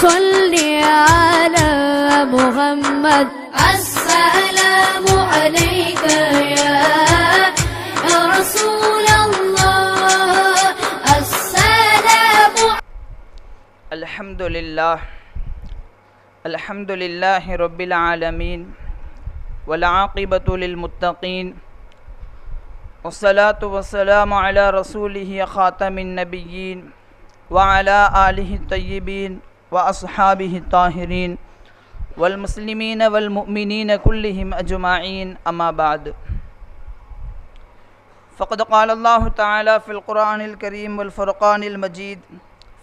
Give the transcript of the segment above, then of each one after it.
صل على محمد. السلام عليك يا رسول الله. السلام الحمد لله. الحمد لله رب العالمين. والعاقبة للمتقين. والصلاة والسلام على رسوله خاتم النبيين وعلى آله الطيبين. وأصحابه الطاهرين والمسلمين والمؤمنين كلهم أجمعين أما بعد. فقد قال الله تعالى في القرآن الكريم والفرقان المجيد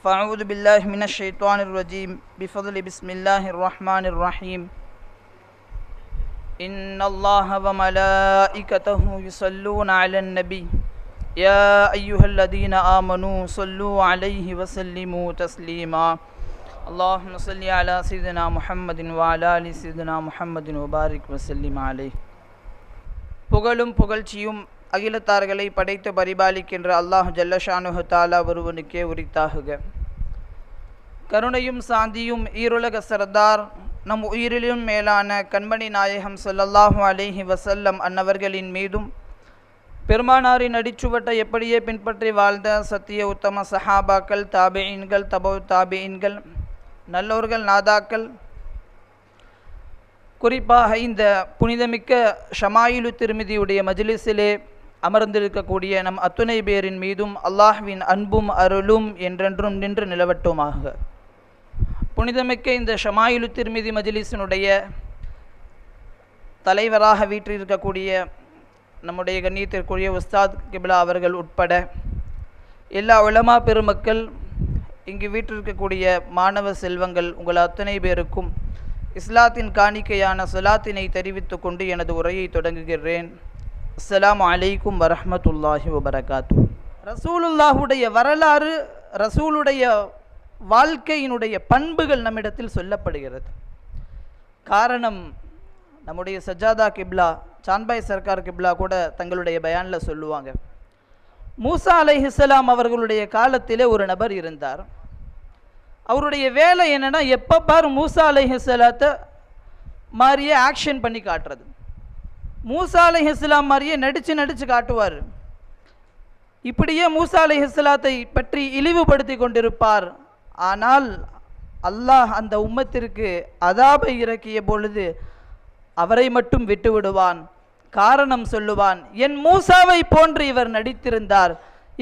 فأعوذ بالله من الشيطان الرجيم بفضل بسم الله الرحمن الرحيم. إن الله وملائكته يصلون على النبي. يا أيها الذين آمنوا صلوا عليه وسلموا تسليما. اللهم صل على سيدنا محمد وعلى آل سيدنا محمد وبارك وسلم عليه புகழும் புகழ்ச்சியும் அகிலத்தார்களை படைத்து பரிபாலிக்கின்ற அல்லாஹ் ஜல்லஷானுஹு தாலா ஒருவனுக்கே உரித்தாகுக கருணையும் சாந்தியும் ஈருலக சர்தார் நம் உயிரிலும் மேலான கண்மணி நாயகம் ஸல்லல்லாஹு அலைஹி வஸல்லம் அன்னவர்களின் மீதும் பெருமானாரின் அடிச்சுவட்டை எப்படியே பின்பற்றி வாழ்ந்த சத்திய உத்தம சஹாபாக்கள் தாபியின்கள் தபோ தாபியின்கள் நல்லோர்கள் நாதாக்கள். குறிப்பாக இந்த புனிதமிக்க ஷமாயிலு திருமிதியுடைய மஜ்லிஸிலே அமர்ந்திருக்கக்கூடிய நம் அத்துணை பேரின் மீதும் அல்லாஹ்வின் அன்பும் அருளும் என்றென்றும் நின்று நிலவட்டுமாக. புனிதமிக்க இந்த ஷமாயிலு திருமிதி மஜிலிஸினுடைய தலைவராக வீற்றிருக்கக்கூடிய நம்முடைய கண்ணியத்திற்குரிய உஸ்தாத் கிபிலா அவர்கள் உட்பட எல்லா உலமா பெருமக்கள் இங்கு வீற்றிருக்கக்கூடிய மாணவ செல்வங்கள் உங்கள் அத்தனை பேருக்கும் இஸ்லாத்தின் காணிக்கையான சலாத்தினை தெரிவித்து கொண்டு எனது உரையை தொடங்குகிறேன். அஸ்லாம் அலைக்கும் வரமத்துல்லாஹி வபரகாத்து ரசூலுல்லாஹுடைய வரலாறு ரசூலுடைய வாழ்க்கையினுடைய பண்புகள் நம்மிடத்தில் சொல்லப்படுகிறது. காரணம் நம்முடைய சஜாதா கிப்லா சான்பாய் சர்க்கார் கிப்லா கூட தங்களுடைய பயானில் சொல்லுவாங்க. மூசா அலைஹிஸ்ஸலாம் அவர்களுடைய காலத்திலே ஒரு நபர் இருந்தார். அவருடைய வேலை என்னென்னா எப்போ பார் மூசா அலைஹிஸ்லாத்தை மாதிரியே ஆக்ஷன் பண்ணி காட்டுறது. மூசா அலைஹிஸ்லாம் மாதிரியே நடித்து நடித்து காட்டுவார். இப்படியே மூசா அலைஹிஸ்லாத்தை பற்றி இழிவுபடுத்தி கொண்டிருப்பார். ஆனால் அல்லாஹ் அந்த உம்மத்திற்கு அதாபை இறக்கிய பொழுது அவரை மட்டும் விட்டு விடுவான் காரணம் சொல்லுவான். என் மூசாவை போன்று இவர் நடித்திருந்தார்.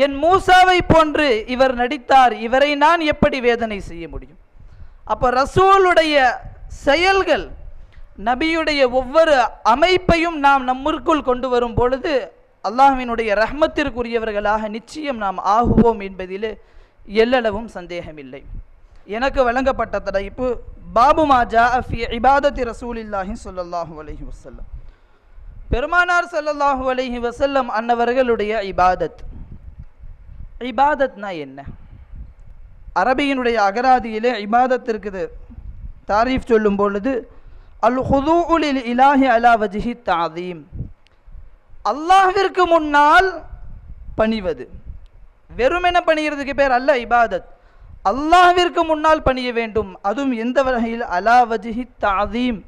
என் மூசாவை போன்று இவர் நடித்தார். இவரை நான் எப்படி வேதனை செய்ய முடியும்? அப்போ ரசூலுடைய செயல்கள் நபியுடைய ஒவ்வொரு அமைப்பையும் நாம் நம்மிற்குள் கொண்டு வரும் பொழுது அல்லாஹினுடைய ரஹ்மத்திற்குரியவர்களாக நிச்சயம் நாம் ஆகுவோம் என்பதில் எல்லளவும் சந்தேகமில்லை. எனக்கு வழங்கப்பட்ட தலைப்பு பாபு மாஜா அஃபி இபாதத்தி ரசூலில்லாஹி சொல்லல்லாஹு அலஹி வசல்லம் பெருமானார் ஸல்லல்லாஹு அலைஹி வசல்லம் அன்னவர்களுடைய இபாதத். இபாதத்னா என்ன? அரபியினுடைய அகராதியிலே இபாதத் இருக்குது. தாரீஃப் சொல்லும் பொழுது அல் ஹுதூலில் இலாஹி அலா வஜிஹி தாதீம் அல்லாஹிற்கு முன்னால் பணிவது. வெறுமென பணிகிறதுக்கு பேர் அல்ல இபாதத். அல்லாஹிற்கு முன்னால் பணிய வேண்டும். அதுவும் எந்த வகையில்? அலா வஜிஹி தாதீம்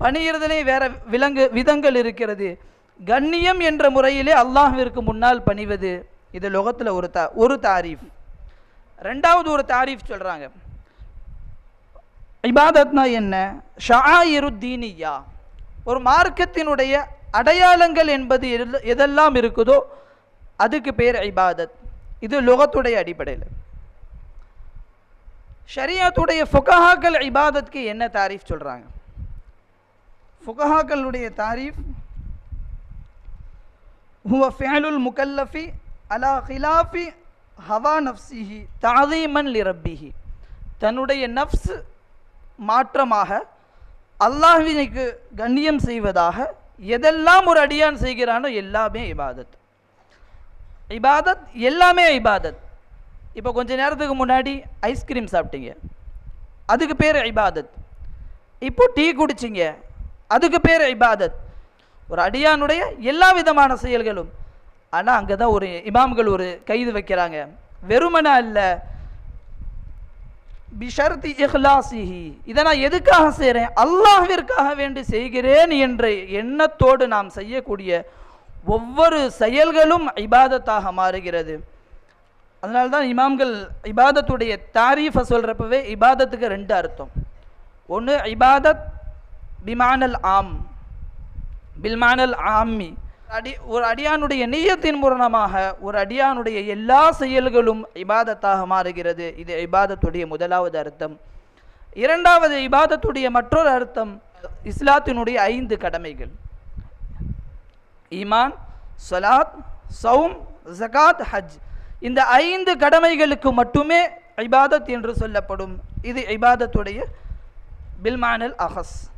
பணிகிறதுலே வேற விலங்கு விதங்கள் இருக்கிறது. கண்ணியம் என்ற முறையிலே அல்லாஹிற்கு முன்னால் பணிவது. இது லோகத்தில் ஒரு தா ஒரு தாரீஃப். ரெண்டாவது ஒரு தாரீஃப் சொல்கிறாங்க இபாதத்னா என்ன? ஷாயிருத்தீனியா. ஒரு மார்க்கத்தினுடைய அடையாளங்கள் என்பது எது- எதெல்லாம் இருக்குதோ அதுக்கு பேர் இபாதத். இது லோகத்துடைய அடிப்படையில். ஷரியாத்துடைய ஃபுகஹாக்கள் இபாதத்துக்கு என்ன தாரீஃப் சொல்கிறாங்க ஃபுகஹாக்களுடைய தாரீஃப் ஹுவ ஃபேலுல் முகல்லஃபி அலா ஹிலாஃபி ஹவா நஃப்சிஹி தாதீமன் லிரப்பிஹி. தன்னுடைய நஃப்ஸ் மாற்றமாக அல்லாஹ்வினுக்கு கண்ணியம் செய்வதாக எதெல்லாம் ஒரு அடியான் செய்கிறானோ எல்லாமே இபாதத். இபாதத் எல்லாமே இபாதத். இப்போ கொஞ்ச நேரத்துக்கு முன்னாடி ஐஸ்கிரீம் சாப்பிட்டீங்க. அதுக்கு பேர் இபாதத். இப்போ டீ குடிச்சிங்க. அதுக்கு பேர் இபாதத். ஒரு அடியானுடைய எல்லா விதமான செயல்களும். ஆனால் அங்கே தான் ஒரு இமாம்கள் ஒரு கைது வைக்கிறாங்க. வெறுமனா இல்லை. பிஷர்தி இஹ்லாசிஹி இதை நான் எதுக்காக செய்கிறேன் அல்லாஹிற்காக வேண்டி செய்கிறேன் என்ற எண்ணத்தோடு நாம் செய்யக்கூடிய ஒவ்வொரு செயல்களும் இபாதத்தாக மாறுகிறது. அதனால தான் இமாம்கள் இபாதத்துடைய தாரீஃபை சொல்கிறப்பவே இபாதத்துக்கு ரெண்டு அர்த்தம். ஒன்று இபாதத் பிமானல் ஆம். பில்மானல் ஆம்மி. அடி ஒரு அடியானுடைய நீயத்தின் மூலமாக ஒரு அடியானுடைய எல்லா செயல்களும் இபாதத்தாக மாறுகிறது. இது இபாதத்துடைய முதலாவது அர்த்தம். இரண்டாவது இபாதத்துடைய மற்றொரு அர்த்தம் இஸ்லாத்தினுடைய ஐந்து கடமைகள். ஈமான் சலாத் சௌம் ஜகாத் ஹஜ். இந்த ஐந்து கடமைகளுக்கு மட்டுமே இபாதத் என்று சொல்லப்படும். இது இபாதத்துடைய பில்மானல் அஹஸ்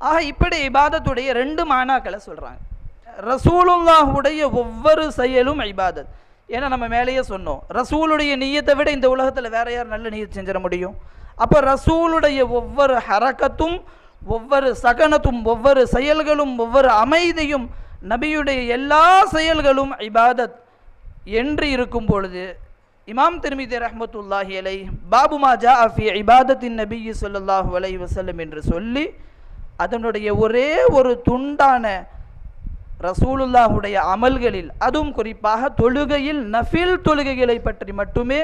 ஆக இப்படி இபாதத்துடைய ரெண்டு மானாக்களை சொல்கிறாங்க ரசூலுல்லாஹுடைய ஒவ்வொரு செயலும் இபாதத். ஏன்னா நம்ம மேலேயே சொன்னோம். ரசூலுடைய நீயத்தை விட இந்த உலகத்தில் வேற யார் நல்ல நீயத் செஞ்சிட முடியும்? அப்போ ரசூலுடைய ஒவ்வொரு ஹரக்கத்தும் ஒவ்வொரு சகனத்தும் ஒவ்வொரு செயல்களும் ஒவ்வொரு அமைதியும் நபியுடைய எல்லா செயல்களும் இபாதத் என்று இருக்கும் பொழுது இமாம் திருமிதி ரஹமத்துல்லாஹி அலை பாபு மாஜா அஃபி இபாதத்தின் நபி ஸல்லல்லாஹு அலை வசல்லம் என்று சொல்லி அதனுடைய ஒரே ஒரு துண்டான ரசூலுல்லாஹுடைய அமல்களில் அதுவும் குறிப்பாக தொழுகையில் நஃபில் தொழுகைகளை பற்றி மட்டுமே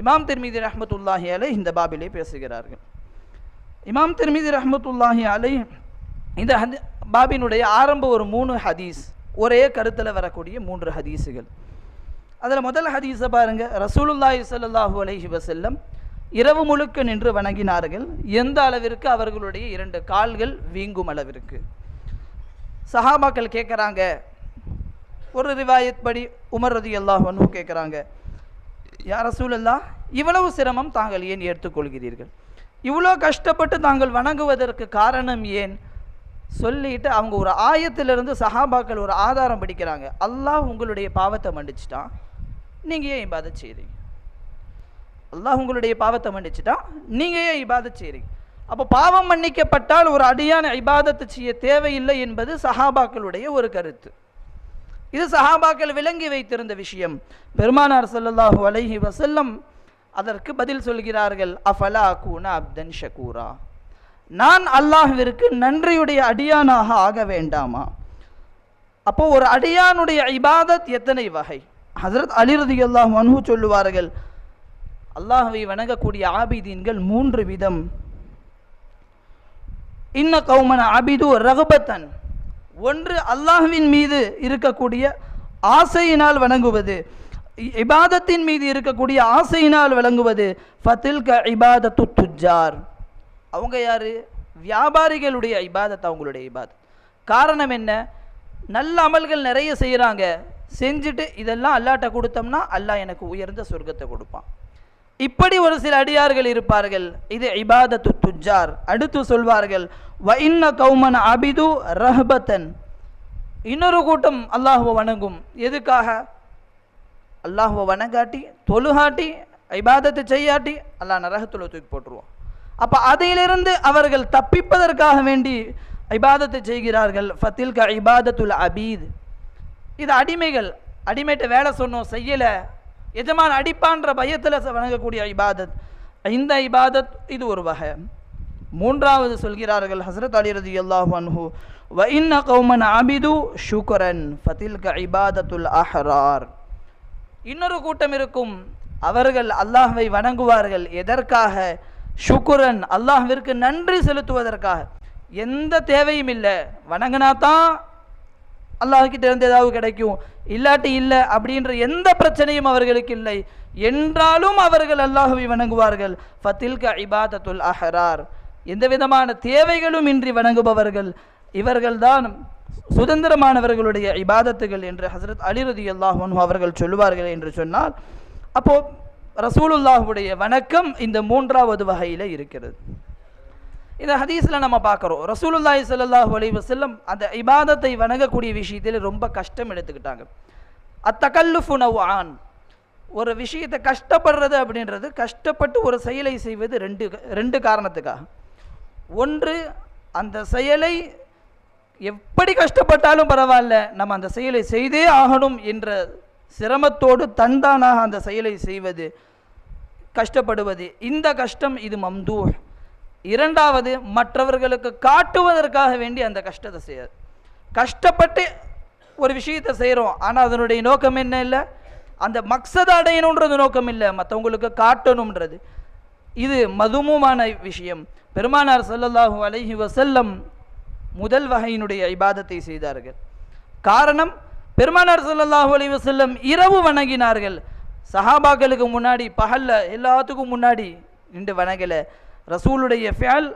இமாம் திருமிதி ரஹமத்துல்லாஹி அலை இந்த பாபிலே பேசுகிறார்கள். இமாம் திருமிதி ரஹமத்துல்லாஹி அலை இந்த ஹதி பாபினுடைய ஆரம்ப ஒரு மூணு ஹதீஸ் ஒரே கருத்தில் வரக்கூடிய மூன்று ஹதீஸுகள். அதில் முதல் ஹதீஸை பாருங்கள் ரசூலுல்லாஹி சல்லாஹூ அலஹி வசல்லம் இரவு முழுக்க நின்று வணங்கினார்கள். எந்த அளவிற்கு? அவர்களுடைய இரண்டு கால்கள் வீங்கும் அளவிற்கு. சஹாபாக்கள் கேட்குறாங்க. ஒரு ரிவாயத் படி உமர் ரதி கேட்குறாங்க. யார் ரசூலல்லா இவ்வளவு சிரமம் தாங்கள் ஏன் ஏற்றுக்கொள்கிறீர்கள்? இவ்வளோ கஷ்டப்பட்டு தாங்கள் வணங்குவதற்கு காரணம் ஏன்? சொல்லிட்டு அவங்க ஒரு ஆயத்திலிருந்து சஹாபாக்கள் ஒரு ஆதாரம் படிக்கிறாங்க. அல்லாஹ் உங்களுடைய பாவத்தை மன்னிச்சிட்டான். நீங்கள் ஏன் இபாதத் செய்கிறீங்க அல்லாஹ் உங்களுடைய பாவத்தை மன்னிச்சுட்டான் நீங்கள் ஏன் இபாதத் செய்கிறீங்க அப்போ பாவம் மன்னிக்கப்பட்டால் ஒரு அடியான இபாதத்தை செய்ய தேவையில்லை என்பது சஹாபாக்களுடைய ஒரு கருத்து. இது சஹாபாக்கள் விளங்கி வைத்திருந்த விஷயம். பெருமானார் ஸல்லல்லாஹு அலைஹி வசல்லம் அதற்கு பதில் சொல்கிறார்கள் அஃபலா கூனா அப்தன் ஷகூரா? நான் அல்லாஹ்விற்கு நன்றியுடைய அடியானாக ஆக வேண்டாமா? அப்போ ஒரு அடியானுடைய இபாதத் எத்தனை வகை? ஹசரத் அலிரதி அல்லாஹ் அன்ஹு சொல்லுவார்கள் அல்லாஹவை வணங்கக்கூடிய ஆபிதீன்கள் மூன்று விதம். இன்ன கௌமன அபிது ரகுபத்தன். ஒன்று அல்லாஹ்வின் மீது இருக்கக்கூடிய ஆசையினால் வணங்குவது. இ- இபாதத்தின் மீது இருக்கக்கூடிய ஆசையினால் வழங்குவது. ஃபத்தில் க இபாதத்து துஜார் அவங்க யார்? வியாபாரிகளுடைய இபாதத் அவங்களுடைய இபாதத். காரணம் என்ன? நல்ல அமல்கள் நிறைய செய்கிறாங்க செஞ்சுட்டு இதெல்லாம் அல்லாட்ட கொடுத்தோம்னா அல்லாஹ் எனக்கு உயர்ந்த சொர்க்கத்தை கொடுப்பான். இப்படி ஒரு சில அடியார்கள் இருப்பார்கள். இது இபாதத்து துஜார் அடுத்து சொல்வார்கள் வ இன்ன கௌமன் அபிது ரஹபத்தன். இன்னொரு கூட்டம் அல்லாஹுவை வணங்கும். எதுக்காக? அல்லாஹுவை வணங்காட்டி தொழுகாட்டி ஐபாதத்தை செய்யாட்டி அல்லாஹ் நரகத்துல தூக்கி போட்டுருவோம் அப்போ அதையிலிருந்து அவர்கள் தப்பிப்பதற்காக வேண்டி இபாதத்தை செய்கிறார்கள். ஃபத்தில் க இபாதத்துல் அபீத். இது அடிமைகள். அடிமைட்ட வேலை சொன்னோம் செய்யலை. எஜமான் அடிப்பான்ற பயத்தில் வணங்கக்கூடிய இபாதத். இந்த இபாதத் இது ஒரு வகை. மூன்றாவது சொல்கிறார்கள் ஹசரத் அலி ரதி அல்லாஹு வ இன்ன கௌமன் அபிது க இபாதத்துல் அஹ்ரார். இன்னொரு கூட்டம் இருக்கும். அவர்கள் அல்லாஹ்வை வணங்குவார்கள். எதற்காக? ஷுக்குரன் அல்லாஹ்விற்கு நன்றி செலுத்துவதற்காக. எந்த தேவையும் இல்லை. வணங்கினா தான் அல்லாஹ்கிட்ட இருந்து ஏதாவது கிடைக்கும். இல்லாட்டி இல்லை அப்படின்ற எந்த பிரச்சனையும் அவர்களுக்கு இல்லை. என்றாலும் அவர்கள் அல்லாஹுவை வணங்குவார்கள். ஃபத்தில்க இபாதத்துல் அஹரார். எந்த விதமான தேவைகளும் இன்றி வணங்குபவர்கள். இவர்கள்தான் சுதந்திரமானவர்களுடைய இபாதத்துகள் என்று ஹசரத் அலிரதி அல்லாஹன் அவர்கள் சொல்லுவார்கள் என்று சொன்னால் அப்போது ரசூலுல்லாஹுடைய வணக்கம் இந்த மூன்றாவது வகையில் இருக்கிறது. இந்த ஹதீஸில் நம்ம பார்க்குறோம். ரசூலுல்லாஹி ஸல்லல்லாஹு அலைஹி வஸல்லம் அந்த இபாதத்தை வணங்கக்கூடிய விஷயத்தில் ரொம்ப கஷ்டம் எடுத்துக்கிட்டாங்க. அத்தகல்லுஃபு நவ்ஆன். ஒரு விஷயத்தை கஷ்டப்படுறது அப்படின்றது கஷ்டப்பட்டு ஒரு செயலை செய்வது ரெண்டு ரெண்டு காரணத்துக்காக. ஒன்று அந்த செயலை எப்படி கஷ்டப்பட்டாலும் பரவாயில்ல நம்ம அந்த செயலை செய்தே ஆகணும் என்ற சிரமத்தோடு தன்தானாக அந்த செயலை செய்வது கஷ்டப்படுவது இந்த கஷ்டம் இது மம்தூர் இரண்டாவது மற்றவர்களுக்கு காட்டுவதற்காக வேண்டி அந்த கஷ்டத்தை செய்யாது. கஷ்டப்பட்டு ஒரு விஷயத்தை செய்கிறோம் ஆனால் அதனுடைய நோக்கம் என்ன இல்லை? அந்த மக்சதை அடையணுன்றது நோக்கம் இல்லை. மற்றவங்களுக்கு காட்டணுன்றது இது மதுமுமான விஷயம். பெருமானார் ஸல்லல்லாஹு அலஹி வசல்லம் முதல் வகையினுடைய இபாதத்தை செய்தார்கள். காரணம் பெருமானார் ஸல்லல்லாஹு அலி வசல்லம் இரவு வணங்கினார்கள். சஹாபாக்களுக்கு முன்னாடி பகல்ல எல்லாத்துக்கும் முன்னாடி நின்று வணங்கலை. ரசூலுடைய ஃபேல்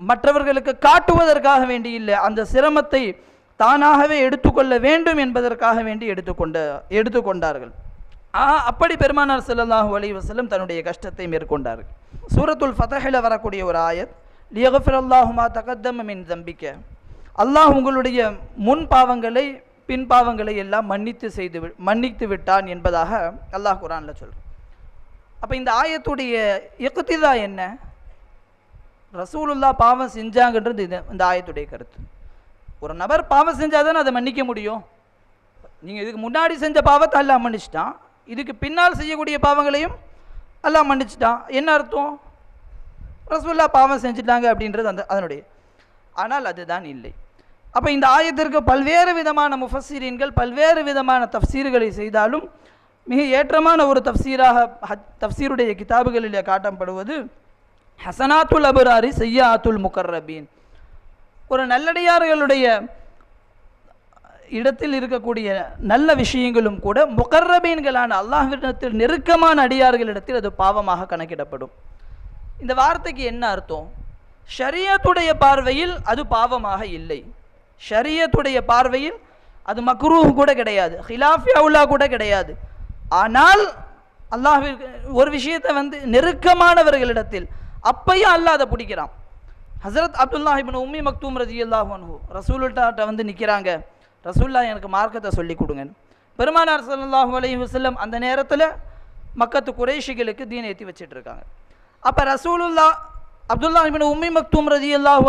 மற்றவர்களுக்கு காட்டுவதற்காக வேண்டி இல்லை. அந்த சிரமத்தை தானாகவே எடுத்துக்கொள்ள வேண்டும் என்பதற்காக வேண்டி எடுத்துக்கொண்ட எடுத்துக்கொண்டார்கள். ஆஹா அப்படி பெருமானார் செல்லல்லாஹு அலி வஸல்லம் தன்னுடைய கஷ்டத்தை மேற்கொண்டார்கள். சூரத்துல் ஃபதஹில் வரக்கூடிய ஒரு ஆயத் லியகஃபிர் அல்லாஹுமா தகத்தம மின் தம்பிக்க. அல்லாஹ் உங்களுடைய முன் பாவங்களை பின் பாவங்களை எல்லாம் மன்னித்து செய்து வி- மன்னித்து விட்டான் என்பதாக அல்லாஹ் குரானில் சொல்கிறேன் அப்போ இந்த ஆயத்துடைய இக்குத்திதா என்ன? ரசூலுல்லா பாவம் செஞ்சாங்கன்றது இது இந்த ஆயத்துடைய கருத்து. ஒரு நபர் பாவம் செஞ்சால் தானே அதை மன்னிக்க முடியும்? நீங்கள் இதுக்கு முன்னாடி செஞ்ச பாவத்தை அல்லா மன்னிச்சிட்டான். இதுக்கு பின்னால் செய்யக்கூடிய பாவங்களையும் எல்லாம் மன்னிச்சிட்டான். என்ன அர்த்தம்? ரசூல்லா பாவம் செஞ்சுட்டாங்க அப்படின்றது அந்த அதனுடைய. ஆனால் அதுதான் இல்லை. அப்போ இந்த ஆயத்திற்கு பல்வேறு விதமான முஃபஸ்ஸீரீன்கள் பல்வேறு விதமான தஃசீர்களை செய்தாலும் மிக ஏற்றமான ஒரு தஃசீராக ஹத்- தஃசீருடைய கிதாபுகளிலே காட்டப்படுவது ஹசனாத்துல் அபுராரி செய்யாத்துல் முகர்ரபீன். ஒரு நல்லடியார்களுடைய இடத்தில் இருக்கக்கூடிய நல்ல விஷயங்களும் கூட முகர்ரபீன்களான அல்லாஹ்விடத்தில் நெருக்கமான அடியார்களிடத்தில் அது பாவமாக கணக்கிடப்படும். இந்த வார்த்தைக்கு என்ன அர்த்தம்? ஷரியத்துடைய பார்வையில் அது பாவமாக இல்லை. ஷரியத்துடைய பார்வையில் அது மக்ரூஹ் கூட கிடையாது. ஹிலாஃபியாவுல்லா கூட கிடையாது. ஆனால் அல்லாஹ் ஒரு விஷயத்தை வந்து நெருக்கமானவர்களிடத்தில் அப்பையும் அல்லாஹ் அதை பிடிக்கிறான். ஹசரத் அப்துல்லா இபின் உம்மி மக்தூம் ரதி அல்லாஹ் ரசூல்டாட்ட வந்து நிற்கிறாங்க ரசூல்லா எனக்கு மார்க்கத்தை சொல்லி கொடுங்க. பெருமானார் ஸல்லல்லாஹு அலைஹி வசல்லம் அந்த நேரத்தில் மக்கத்து குறைஷிகளுக்கு தீன் ஏற்றி வச்சிட்டு இருக்காங்க. அப்போ ரசூலுல்லா அப்துல்லா இபின் உம்மி மக்தூம் ரதி அல்லாஹ்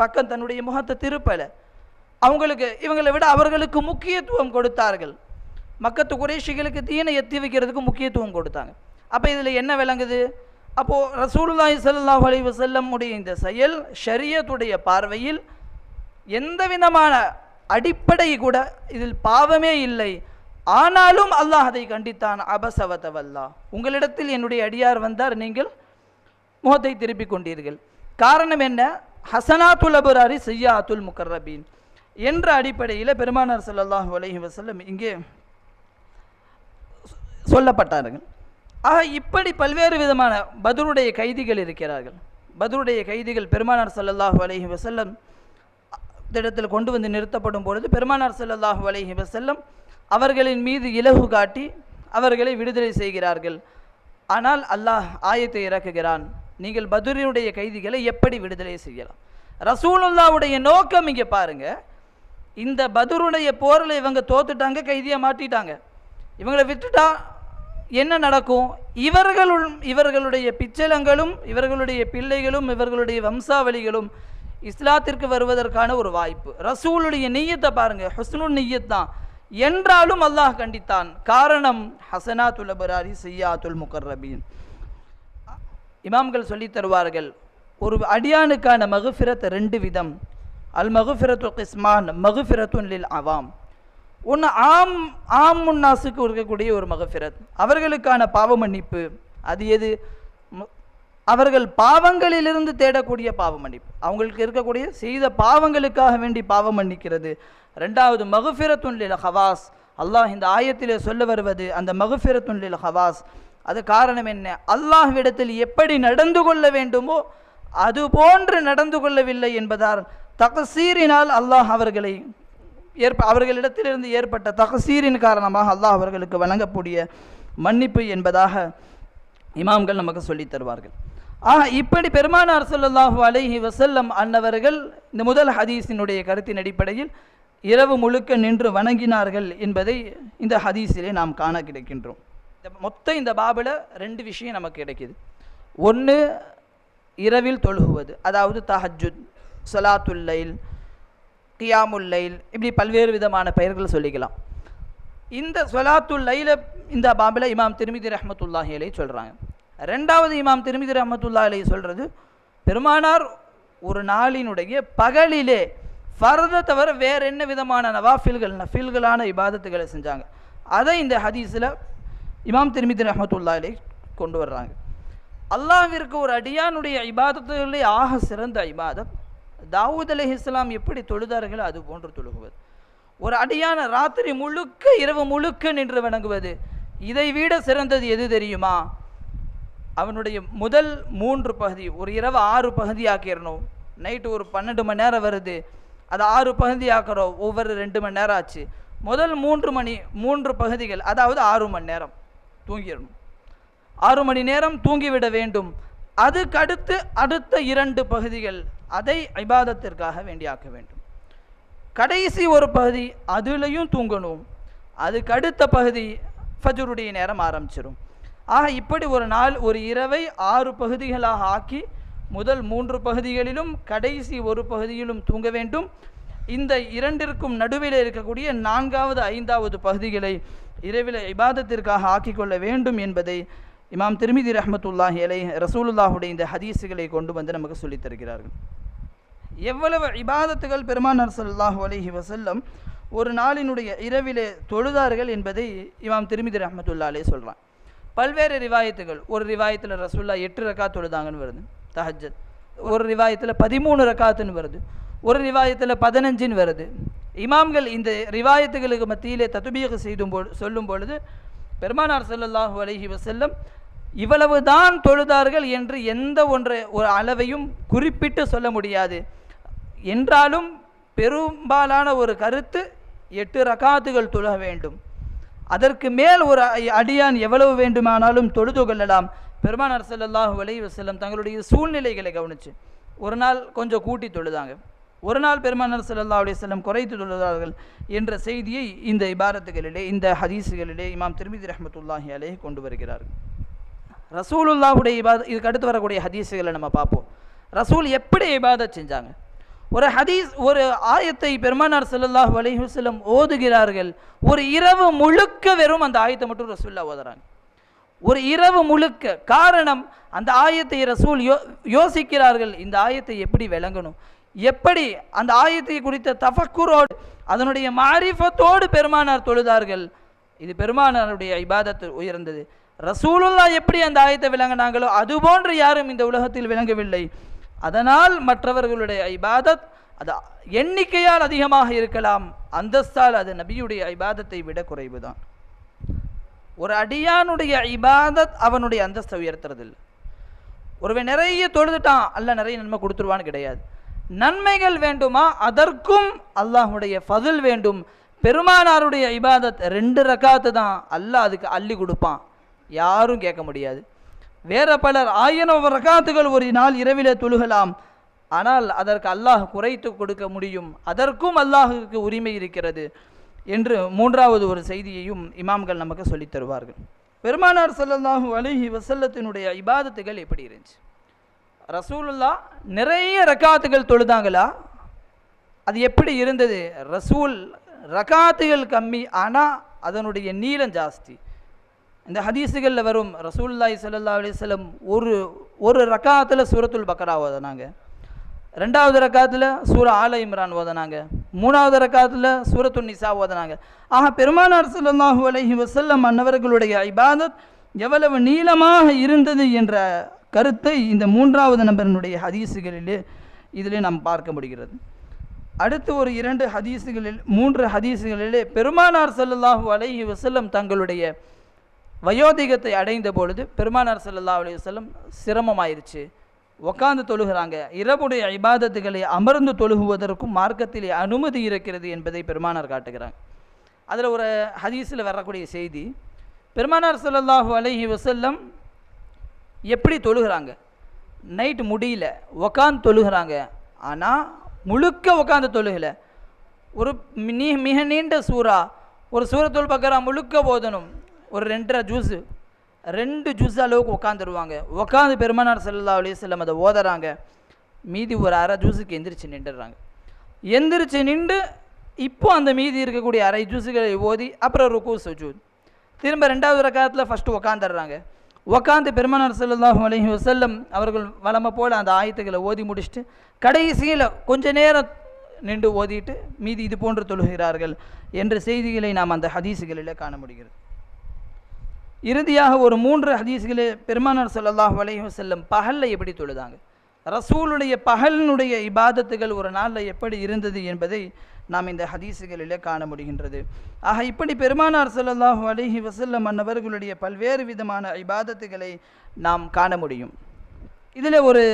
பக்கம் தன்னுடைய முகத்தை திருப்பலை. அவங்களுக்கு இவங்களை விட அவர்களுக்கு முக்கியத்துவம் கொடுத்தார்கள். மக்கத்து குறைஷிகளுக்கு தீனை எத்தி வைக்கிறதுக்கு முக்கியத்துவம் கொடுத்தாங்க. அப்போ இதில் என்ன விளங்குது? அப்போது ரசூலுல்லாஹி சல்லாஹ் அலி வஸல்லம் இந்த செயல் ஷரியத்துடைய பார்வையில் எந்த விதமான அடிப்படை கூட இதில் பாவமே இல்லை. ஆனாலும் அல்லாஹ் அதை கண்டித்தான். அபசவத்தவல்லா உங்களிடத்தில் என்னுடைய அடியார் வந்தார் நீங்கள் முகத்தை திருப்பிக் கொண்டீர்கள். காரணம் என்ன? ஹசனாத்துல் அபுராரி செய்யாத்துல் முக்கர்ரபீன் என்ற அடிப்படையில் பெருமானார் சல்லாஹூ அலஹி வசல்லம் இங்கே சொல்லப்பட்டார்கள். ஆக இப்படி பல்வேறு விதமான பதருடைய கைதிகள் இருக்கிறார்கள். பதருடைய கைதிகள் பெருமானார் சல்லல்லாஹு அலஹி வசல்லம் இடத்தில் கொண்டு வந்து நிறுத்தப்படும் பொழுது பெருமானார் சல்லல்லாஹு அலஹி வசல்லம் அவர்களின் மீது இலகு காட்டி அவர்களை விடுதலை செய்கிறார்கள். ஆனால் அல்லாஹ் ஆயத்தை இறக்குகிறான். நீங்கள் பதுரினுடைய கைதிகளை எப்படி விடுதலை செய்யலாம்? ரசூலுல்லாவுடைய நோக்கம் இங்கே பாருங்க. இந்த பதுருடைய போரில் இவங்க தோத்துட்டாங்க கைதியை மாட்டிட்டாங்க. இவங்களை விட்டுட்டா என்ன நடக்கும்? இவர்களுள் இவர்களுடைய பிச்சலங்களும் இவர்களுடைய பிள்ளைகளும் இவர்களுடைய வம்சாவளிகளும் இஸ்லாத்திற்கு வருவதற்கான ஒரு வாய்ப்பு. ரசூலுடைய நெய்யத்தை பாருங்கள் ஹஸ்னுல் நெய்யத் தான். என்றாலும் அல்லாஹ் கண்டித்தான். காரணம் ஹசனா துலபராரி செய்யாத்துல் முகர்ரபீன். இமாம்கள் சொல்லி தருவார்கள் ஒரு அடியானுக்கான மகுஃபிரத் ரெண்டு விதம். அல் மகுஃபிரத்து கிஸ்மான் மகுஃபிரத்துன் லில் அவாம். ஒன்று ஆம் ஆம் முன்னாசுக்கு இருக்கக்கூடிய ஒரு மகஃபிரத். அவர்களுக்கான பாவ மன்னிப்பு. அது எது? மு- அவர்கள் பாவங்களிலிருந்து தேடக்கூடிய பாவ மன்னிப்பு. அவங்களுக்கு இருக்கக்கூடிய செய்த பாவங்களுக்காக வேண்டி பாவம் மன்னிக்கிறது. ரெண்டாவது மகுஃபிரத்துன்லில் ஹவாஸ். அல்லாஹ் இந்த ஆயத்திலே சொல்ல வருவது அந்த மகுஃபிரத்துன்லில் ஹவாஸ். அது காரணம் என்ன? அல்லாஹ்விடத்தில் எப்படி நடந்து கொள்ள வேண்டுமோ அது போன்று நடந்து கொள்ளவில்லை என்பதால் தகசீரினால் அல்லாஹ் அவர்களை ஏற்ப அவர்களிடத்திலிருந்து ஏற்பட்ட தகசீரின் காரணமாக அல்லாஹ் அவர்களுக்கு வழங்கக்கூடிய மன்னிப்பு என்பதாக இமாம்கள் நமக்கு சொல்லித் தருவார்கள். ஆக இப்படி பெருமானார் ஸல்லல்லாஹு அலைஹி வசல்லம் அன்னவர்கள் இந்த முதல் ஹதீஸினுடைய கருத்தின் அடிப்படையில் இரவு முழுக்க நின்று வணங்கினார்கள் என்பதை இந்த ஹதீஸிலே நாம் காண கிடைக்கின்றோம். இந்த மொத்த இந்த பாபில் ரெண்டு விஷயம் நமக்கு கிடைக்கிது. ஒன்று இரவில் தொழுகுவது அதாவது தஹஜுத் சலாத்துல்லைல் லைல் கியாமுல் லைல் இப்படி பல்வேறு விதமான பெயர்கள் சொல்லிக்கலாம். இந்த சொலாத்துல் லைல இந்த பாபில் இமாம் திருமிதி ரஹ்மத்துல்லாஹி அலைஹி சொல்கிறாங்க ரெண்டாவது இமாம் திருமிதி ரஹமத்துல்லா அலை சொல்கிறது பெருமானார் ஒரு நாளினுடைய பகலிலே ஃபர்தை தவிர வேறு என்ன விதமான நவாஃபில்கள் நஃபில்களான இபாதத்துகளை செஞ்சாங்க? அதை இந்த ஹதீஸில் இமாம் திருமிதி ரஹமத்துல்லா அலை கொண்டு வர்றாங்க. அல்லாஹிற்கு ஒரு அடியானுடைய இபாதத்துகளே ஆக சிறந்த இபாதத் தாவூத் அலி இஸ்லாம் எப்படி தொழுதார்களோ அது போன்று தொழுகுவது. ஒரு அடியான ராத்திரி முழுக்க இரவு முழுக்க நின்று வணங்குவது. இதை விட சிறந்தது எது தெரியுமா? அவனுடைய முதல் மூன்று பகுதி ஒரு இரவு ஆறு பகுதி ஆக்கிடணும் நைட்டு ஒரு பன்னெண்டு மணி நேரம் வருது. அதை ஆறு பகுதி ஆக்கிறோம். ஒவ்வொரு ரெண்டு மணி நேரம் ஆச்சு. முதல் மூன்று மணி மூன்று பகுதிகள் அதாவது ஆறு மணி நேரம் தூங்கிடணும். ஆறு மணி நேரம் தூங்கிவிட வேண்டும். அதுக்கு அடுத்து அடுத்த இரண்டு பகுதிகள் அதை இபாதத்திற்காக வேண்டி ஆக்க வேண்டும். கடைசி ஒரு பகுதி அதுலேயும் தூங்கணும். அதுக்கு அடுத்த பகுதி ஃபஜருடைய நேரம் ஆரம்பிச்சிடும் ஆக இப்படி ஒரு நாள் ஒரு இரவை ஆறு பகுதிகளாக ஆக்கி முதல் மூன்று பகுதிகளிலும் கடைசி ஒரு பகுதியிலும் தூங்க வேண்டும். இந்த இரண்டிற்கும் நடுவில் இருக்கக்கூடிய நான்காவது ஐந்தாவது பகுதிகளை இரவில் இபாதத்திற்காக ஆக்கிக்கொள்ள வேண்டும் என்பதை இமாம் திருமிதி ரஹமத்துல்லாஹி இலை ரசூலுல்லாஹுடைய இந்த ஹதீஸுகளை கொண்டு வந்து நமக்கு சொல்லித் தருகிறார்கள். எவ்வளவு இபாதத்துகள் பெருமானார் ஸல்லல்லாஹு அலஹி வசல்லம் ஒரு நாளினுடைய இரவிலே தொழுதார்கள் என்பதை இமாம் திருமிதி ரஹமத்துல்லா அலே சொல்கிறான் பல்வேறு ரிவாயத்துகள். ஒரு ரிவாயத்தில் ரசூல்லா எட்டு ரக்காத் தொழுதாங்கன்னு வருது. தஹஜத் ஒரு ரிவாயத்தில் பதிமூணு ரக்காத்துன்னு வருது. ஒரு ரிவாயத்தில் பதினஞ்சுன்னு வருது. இமாம்கள் இந்த ரிவாயத்துகளுக்கு மத்தியிலே தத்துபீக செய்தும் போ சொல்லும் பொழுது பெருமானார் செல்லல்லாஹு அலஹி வசல்லம் இவ்வளவு தான் தொழுதார்கள் என்று எந்த ஒன்று ஒரு அளவையும் குறிப்பிட்டு சொல்ல முடியாது. என்றாலும் பெரும்பாலான ஒரு கருத்து எட்டு ரகாத்துகள் தொழ வேண்டும். அதற்கு மேல் ஒரு அடியான் எவ்வளவு வேண்டுமானாலும் தொழுது கொள்ளலாம். பெருமானார் ஸல்லல்லாஹு அலைஹி செல்லம் தங்களுடைய சூழ்நிலைகளை கவனிச்சு. ஒரு நாள் கொஞ்சம் கூட்டி தொழுதாங்க. ஒரு நாள் பெருமானார் ஸல்லல்லாஹு அலி செல்லம் குறைத்து தொழுதார்கள் என்ற செய்தியை இந்த இபாரத்துகளிலே இந்த ஹதீஸுகளிலே இமாம் திருமிதி ரஹமத்துல்லாஹி அலேஹி கொண்டு வருகிறார்கள் ரசூலுல்லாஹுடைய இபாத இதுக்கு அடுத்து வரக்கூடிய ஹதீஸுகளை நம்ம பார்ப்போம். ரசூல் எப்படி இபாதத் செஞ்சாங்க? ஒரு ஹதீஸ் ஒரு ஆயத்தை பெருமானார் ஸல்லல்லாஹு அலைஹி ஓதுகிறார்கள். ஒரு இரவு முழுக்க வெறும் அந்த ஆயத்தை மட்டும் ரசூல்லா ஓதுறாங்க. ஒரு இரவு முழுக்க காரணம் அந்த ஆயத்தை ரசூல் யோ யோசிக்கிறார்கள். இந்த ஆயத்தை எப்படி விளங்கணும்? எப்படி அந்த ஆயத்தை குறித்த தஃபக்குரோடு அதனுடைய மாரிஃபத்தோடு பெருமானார் தொழுதார்கள்? இது பெருமானாருடைய இபாதத்து உயர்ந்தது. ரசூலுல்லா எப்படி அந்த ஆயத்தை விளங்கினாங்களோ அதுபோன்று யாரும் இந்த உலகத்தில் விளங்கவில்லை. அதனால் மற்றவர்களுடைய ஐபாதத் அது எண்ணிக்கையால் அதிகமாக இருக்கலாம். அந்தஸ்தால் அது நபியுடைய ஐபாதத்தை விட குறைவு தான் ஒரு அடியானுடைய ஐபாதத் அவனுடைய அந்தஸ்தை உயர்த்துறதில்லை. ஒருவன் நிறைய தொழுதுட்டான் அல்ல நிறைய நன்மை கொடுத்துருவான்னு கிடையாது. நன்மைகள் வேண்டுமா? அதற்கும் அல்லாஹுடைய ஃபதில் வேண்டும். பெருமானாருடைய இபாதத் ரெண்டு ரக்காத்து தான் அல்லாஹ் அதுக்கு அள்ளி கொடுப்பான். யாரும் கேட்க முடியாது. வேற பலர் ஆயிரம் ரகாத்துகள் ஒரு நாள் இரவிலே தொழுகலாம். ஆனால் அதற்கு அல்லாஹ் குறைத்து கொடுக்க முடியும். அதற்கும் அல்லாஹுக்கு உரிமை இருக்கிறது என்று மூன்றாவது ஒரு செய்தியையும் இமாம்கள் நமக்கு சொல்லித் தருவார்கள். பெருமானார் சொல்லல்லாஹு அலிஹி வசல்லத்தினுடைய இபாதத்துகள் எப்படி இருந்துச்சு? ரசூலுல்லா நிறைய ரக்காத்துகள் தொழுதாங்களா? அது எப்படி இருந்தது? ரசூல் ரகாத்துகள் கம்மி ஆனால் அதனுடைய நீளம் ஜாஸ்தி. இந்த ஹதீஸுகளில் வரும். ரசூல்லாய் சல்லா அலிஸ்லம் ஒரு ஒரு ரக்காத்தில் சூரத்துல் பக்கரா ஓதுனாங்க. ரெண்டாவது ரக்காத்தில் சூர ஆல இம்ரான் ஓதுனாங்க. மூணாவது ரக்காத்தில் சூரத்துல் நிசா ஓதுனாங்க. ஆக பெருமானார் சல்லாஹூ அலஹி வசல்லம் அன்னவர்களுடைய இபாதத் எவ்வளவு நீளமாக இருந்தது என்ற கருத்தை இந்த மூன்றாவது நபரினுடைய ஹதீஸுகளிலே இதிலே நாம் பார்க்க முடிகிறது. அடுத்து ஒரு இரண்டு ஹதீஸுகளில் மூன்று ஹதீஸுகளிலே பெருமானார் சல்லாஹூ அலஹி வசல்லம் தங்களுடைய வயோதிகத்தை அடைந்த பொழுது பெருமானார் ஸல்லல்லாஹு அலி வல்லம் சிரமமாயிருச்சு. உக்காந்து தொழுகிறாங்க. இரவுடைய இபாதத்துகளை அமர்ந்து தொழுகுவதற்கும் மார்க்கத்திலே அனுமதி இருக்கிறது என்பதை பெருமானார் காட்டுகிறாங்க. அதில் ஒரு ஹதீஸில் வரக்கூடிய செய்தி பெருமானார் ஸல்லல்லாஹு அலஹி வசல்லம் எப்படி தொழுகிறாங்க? நைட் முடியல உக்காந்து தொழுகிறாங்க. ஆனால் முழுக்க உக்காந்து தொழுகலை. ஒரு நீ மிக நீண்ட சூறா ஒரு சூரத்துல் பக்கரா முழுக்க போதணும். ஒரு ரெண்டரை ஜூஸு ரெண்டு ஜூஸ் அளவுக்கு உட்காந்துருவாங்க உட்காந்து பெருமானார் செல்லா அலி செல்லம் அதை ஓதுறாங்க. மீதி ஒரு அரை ஜூஸுக்கு எந்திரிச்சு நின்றுடுறாங்க எந்திரிச்சு நின்று இப்போ அந்த மீதி இருக்கக்கூடிய அரை ஜூஸுகளை ஓதி அப்புறம் ருக்கு சுஜூத். திரும்ப ரெண்டாவது ரக்காத்தில் ஃபஸ்ட்டு உக்காந்துடுறாங்க. உக்காந்து பெருமானார் ஸல்லல்லாஹு அலைஹி வஸல்லம் அவர்கள் வளமை போல் அந்த ஆயத்துக்களை ஓதி முடிச்சுட்டு கடைசியில் கொஞ்ச நேரம் நின்று ஓதிட்டு மீதி இது போன்று தொழுகிறார்கள் என்ற செய்திகளை நாம் அந்த ஹதீஸுகளில் காண முடிகிறது. இறுதியாக ஒரு மூன்று ஹதீஸ்களே பெருமானார் ஸல்லல்லாஹு அலைஹி செல்லும் பகலில் எப்படி தொழுதாங்க? ரசூலுடைய பகலினுடைய இபாதத்துகள் ஒரு நாளில் எப்படி இருந்தது என்பதை நாம் இந்த ஹதீசுகளிலே காண முடிகின்றது. ஆக இப்படி பெருமானார் ஸல்லல்லாஹு அலைஹி வசல்லம் அன்னவர்களுடைய பல்வேறு விதமான இபாதத்துகளை நாம் காண முடியும். இதில் ஒரு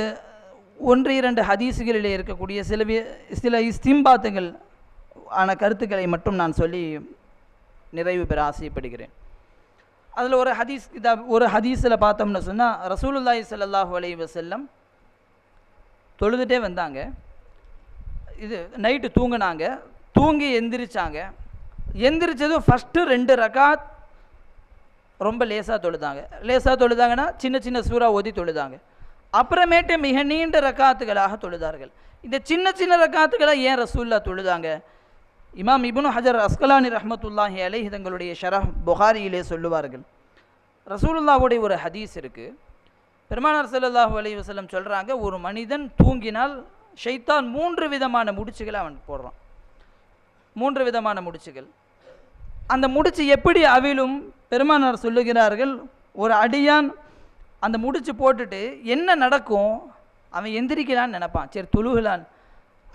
ஒன்று இரண்டு ஹதீஸுகளிலே இருக்கக்கூடிய சில சில இஸ்திம்பாத்துகள் ஆன கருத்துக்களை மட்டும் நான் சொல்லி நிறைவு பெற ஆசைப்படுகிறேன். அதில் ஒரு ஹதீஸ் இதாக ஒரு ஹதீஸில் பார்த்தோம்னு சொன்னால் ரசூலுல்லாஹி சல்லாஹூ அலி வசல்லம் தொழுதுட்டே வந்தாங்க. இது நைட்டு தூங்கினாங்க. தூங்கி எந்திரிச்சாங்க. எந்திரிச்சதும் ஃபஸ்ட்டு ரெண்டு ரகாத் ரொம்ப லேசாக தொழுதாங்க. லேசாக தொழுதாங்கன்னா சின்ன சின்ன சூறா ஓதி தொழுதாங்க. அப்புறமேட்டு மிக நீண்ட ரக்காத்துகளாக தொழுதார்கள். இந்த சின்ன சின்ன ரக்காத்துகளை ஏன் ரசூல்லா தொழுதாங்க? இமாம் இபுனு ஹஜர் அஸ்கலானி ரஹமத்துல்லாஹி அலைஹி தங்களுடைய ஷரஹ் புகாரியிலே சொல்லுவார்கள். ரசூலுல்லாவுடைய ஒரு ஹதீஸ் இருக்குது பெருமானார் சல்லாஹூ அலி வசலம் சொல்கிறாங்க ஒரு மனிதன் தூங்கினால் ஷைத்தான் மூன்று விதமான முடிச்சுகளை அவன் போடுறான். மூன்று விதமான முடிச்சுகள். அந்த முடிச்சு எப்படி அவிழும்? பெருமானார் சொல்லுகிறார்கள் ஒரு அடியான் அந்த முடிச்சு போட்டுட்டு என்ன நடக்கும்? அவன் எந்திரிக்கலான்னு நினப்பான். சரி துழுகலான்.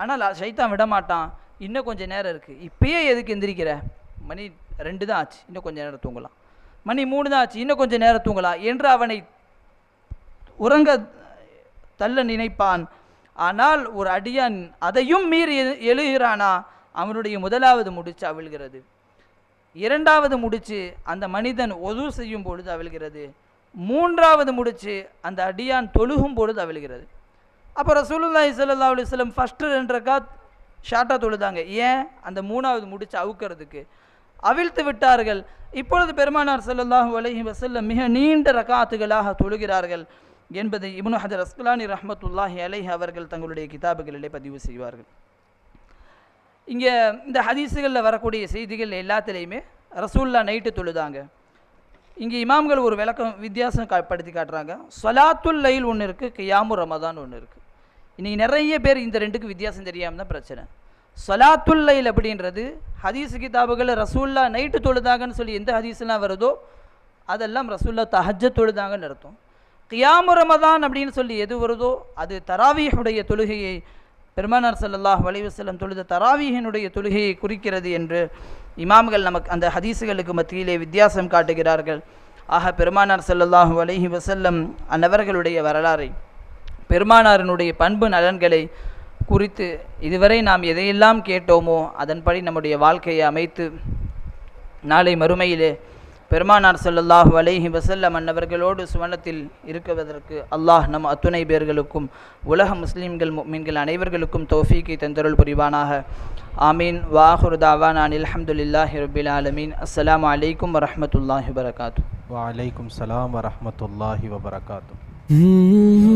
ஆனால் ஷைத்தான் சைத்தான் இன்னும் கொஞ்சம் நேரம் இருக்குது இப்பயே எதுக்கு எந்திரிக்கிற? மணி ரெண்டு தான் ஆச்சு. இன்னும் கொஞ்சம் நேரம் தூங்கலாம். மணி மூணு தான் ஆச்சு. இன்னும் கொஞ்சம் நேரம் தூங்கலாம் என்று அவனை உறங்க தள்ள நினைப்பான். ஆனால் ஒரு அடியான் அதையும் மீறி எழு- எழுகிறானா? அவனுடைய முதலாவது முடிச்சு அவிழ்கிறது. இரண்டாவது முடிச்சு அந்த மனிதன் ஒது செய்யும் பொழுது அவிழ்கிறது. மூன்றாவது முடிச்சு அந்த அடியான் தொழுகும் பொழுது அவிழ்கிறது. அப்போ ரசூலுல்லாஹி ஸல்லல்லாஹு அலைஹி ஃபஸ்ட்டு ரெண்டு ரக்காத் ஷார்ட்டாக தொழுதாங்க. ஏன்? அந்த மூணாவது முடிச்சு அவுக்கிறதுக்கு. அவிழ்த்து விட்டார்கள். இப்பொழுது பெருமானார் செல்லல்லாஹு அலைஹி வஸல்லம் மிக நீண்ட ரகாத்துகளாக தொழுகிறார்கள் என்பதை இப்னு ஹஜர் அஸ்கலானி ரஹமத்துல்லாஹி அலைஹி அவர்கள் தங்களுடைய கிதாபுகளிலே பதிவு செய்வார்கள். இங்கே இந்த ஹதீஸுகளில் வரக்கூடிய செய்திகள் எல்லாத்துலேயுமே ரசூல்லா நைட்டு தொழுதாங்க. இங்கே இமாம்கள் ஒரு விளக்கம் வித்தியாசம் கா படுத்தி காட்டுறாங்க. சொலாத்துல் லைல் ஒன்று இருக்குது கியாமு ரமதான் ஒன்று இருக்குது இன்றைக்கி நிறைய பேர் இந்த ரெண்டுக்கு வித்தியாசம் தெரியாமல் தான் பிரச்சனை. சலாத்துல்லைல் அப்படின்றது ஹதீஸ் கிதாபுகளில் ரசூல்லா நைட்டு தொழுதாங்கன்னு சொல்லி எந்த ஹதீஸ்லாம் வருதோ அதெல்லாம் ரசூல்லா தஹஜ தொழுதாங்கன்னு அர்த்தம். கியாமு ரமதான் அப்படின்னு சொல்லி எது வருதோ அது தராவீஹுடைய தொழுகையை பெருமானார் சல்லாஹ் வலைவசல்லம் தொழுத தராவீஹினுடைய தொழுகையை குறிக்கிறது என்று இமாம்கள் நமக்கு அந்த ஹதீஸுகளுக்கு மத்தியிலே வித்தியாசம் காட்டுகிறார்கள். ஆக பெருமானார் ஸல்லல்லாஹு அலைஹி வசல்லம் அன்னவர்களுடைய வரலாறை பெருமானாரினுடைய பண்பு நலன்களை குறித்து இதுவரை நாம் எதையெல்லாம் கேட்டோமோ அதன்படி நம்முடைய வாழ்க்கையை அமைத்து நாளை மறுமையிலே பெருமானார் ஸல்லல்லாஹு அலைஹி வஸல்லம் அன்னவர்களோடு சுவனத்தில் இருக்குவதற்கு அல்லாஹ் நம் அத்துணை பேர்களுக்கும் உலக முஸ்லீம்கள் மீன்கள் அனைவர்களுக்கும் தோஃபீக்கை தந்தருள் புரிவானாக. ஆமீன். வாஹுரு தாவான் அனில் அல்ஹம்துலில்லாஹி ரபில் ஆலமீன். அஸ்லாம் அலைக்கும் வரமத்துல்லாஹி வரகாத்து வலைக்கும் சலாம் வரமத்துல்லாஹி வபரகாத்து Mm-hmm.